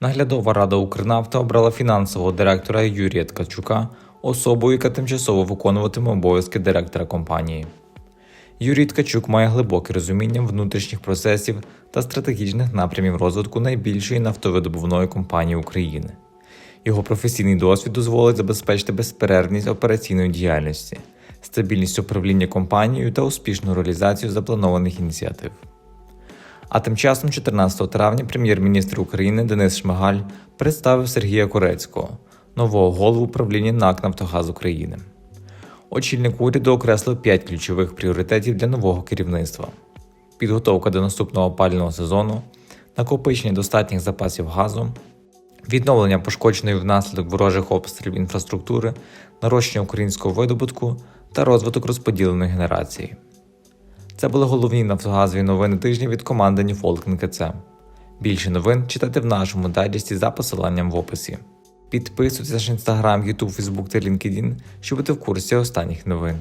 Наглядова рада Укрнафта обрала фінансового директора Юрія Ткачука особою, яка тимчасово виконуватиме обов'язки директора компанії. Юрій Ткачук має глибоке розуміння внутрішніх процесів та стратегічних напрямів розвитку найбільшої нафтовидобувної компанії України. Його професійний досвід дозволить забезпечити безперервність операційної діяльності, стабільність управління компанією та успішну реалізацію запланованих ініціатив. А тим часом, 14 травня, прем'єр-міністр України Денис Шмигаль представив Сергія Корецького, нового голову управління НАК Нафтогаз України. Очільник уряду окреслив п'ять ключових пріоритетів для нового керівництва: підготовка до наступного опалювального сезону, накопичення достатніх запасів газу, відновлення пошкодженої внаслідок ворожих обстрілів інфраструктури, нарощення українського видобутку та розвиток розподіленої генерації. Це були головні нафтогазові новини тижня від команди Ніфолк НКЦ. Більше новин читайте в нашому дайджесті за посиланням в описі. Підписуйтесь на наш інстаграм, Ютуб, Фейсбук та LinkedIn, щоб бути в курсі останніх новин.